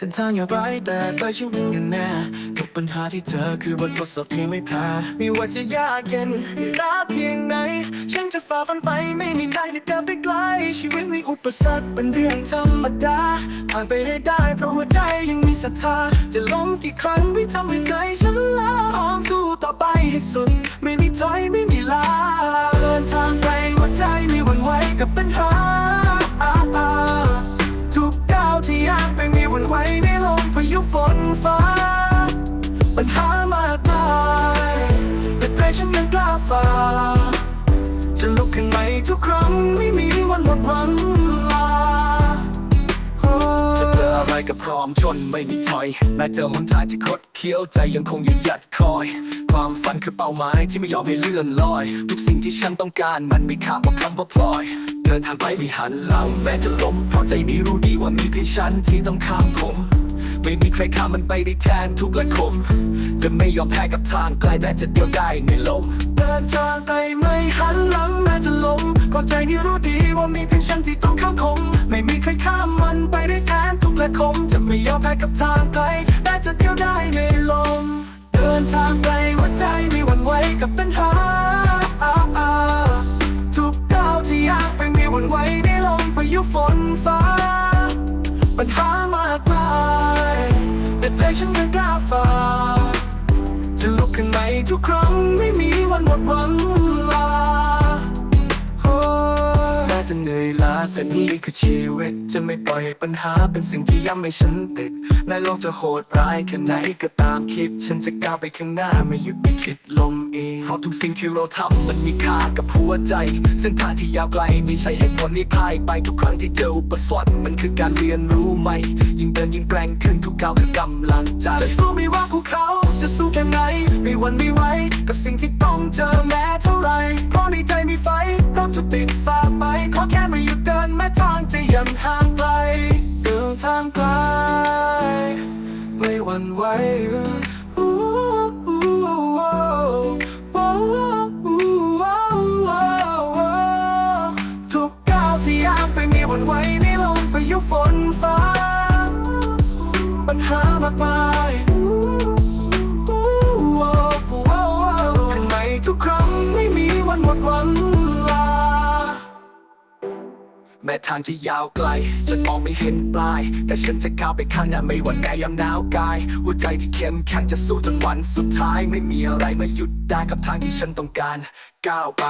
เส้นทางอย่าไร้แต่ไปชีวิตกันแน่ทุกปัญหาที่เจอคือบททดสอบที่ไม่แพ้ไม่ว่าจะยากเย็นยาเพียงไหน ฉันจะฝ่าฟันไปไม่มีทางที่เดินไปไกล ชีวิตมีอุปสรรคเป็นเรื่องธรรมดาผ่านไปให้ได้เพราะหัวใจยังมีศรัทธา จะล้มกี่ครั้งไม่ทำให้ใจฉันล้าพร้อมสู้ต่อไปให้สุด ไม่มีถอยไม่มีลาเดินทางไกลหัวใจไม่หวั่นไหวกับปัญหา ปัญหามากมายแต่ใจฉันยังกล้าฝ่าจะลุกขึ้นใหม่ทุกครั้งไม่มีวันหมดหวังลาจะเจออะไรก็พร้อมชนไม่มีถอยแม้เจอหนทางที่คดเคี้ยวใจยังคงยืนหยัดคอย ความฝันคือเป้าหมายที่ไม่ยอมให้เลื่อนลอย ทุกสิ่งที่ฉันต้องการมันมีค่ากว่าคำว่าพลอยเดินทางไปไม่หันหลังแม้จะล้มเพราะใจนี้รู้ดีว่ามีเพียงฉันที่ต้องข้ามผม ไม่มีใครข้ามมันไปได้แทนทุกละคม จะไม่ยอมแพ้กับทางไกลแต่จะเดียวได้ในลมเดินทางไปไม่หันหลังแม้จะล้มเพราะใจนี้รู้ดีว่ามีเพียงฉันที่ต้องข้ามคม ไม่มีใครข้ามมันไปได้แทนทุกละคม จะไม่ยอมแพ้กับทางไกลแต่จะเดียวได้ในลม เดินทางไกลหัวใจไม่หวั่นไหวกับปัญหาทุกก้าวที่ยากไปไม่หวั่นไหวในลมพายุฝนฟ้าปัญหา ทุกครั้งไม่มีวันหมดหวังลาแม้จะเหนื่อยล้าแต่นี่คือชีวิต จะไม่ปล่อยให้ปัญหาเป็นสิ่งที่ย้ำให้ฉันติดแม้โลกจะโหดร้ายแค่ไหนก็ตามคิด ฉันจะก้าวไปข้างหน้าไม่หยุดไม่คิดลมเองเพราะทุกสิ่งที่เราทำมันมีค่ากับหัวใจ เส้นทางที่ยาวไกลไม่ใช่เหตุผลที่พ่ายไปทุกครั้งที่เจออุปสรรคมันคือการเรียนรู้ใหม่ ยิ่งเดินยิ่งแกร่งขึ้นทุกก้าวคือกำลังใจจะสู้ไม่ว่าภูเขา นไม่ไหวกับสิ่งที่ต้องเจอแม้เท่าไรเพราะในใจมีไฟต้องจุดติดฝ่าไป ขอแค่ไม่หยุดเดินแม้ทางจะยังห่างไกลเดินทางไกลไม่หวั่นไหวทุกก้าวที่ยากไปมีหวนไหวในลมพายุฝนฟ้า ปัญหามากมาย แม้ทางที่ยาวไกล จะมองไม่เห็นปลาย แต่ฉันจะก้าวไปข้างหน้าไม่ว่าแดดยามหนาวกาย หัวใจที่เข้มแข็งจะสู้จนวันสุดท้าย ไม่มีอะไรมาหยุดได้กับทางที่ฉันต้องการ ก้าวไป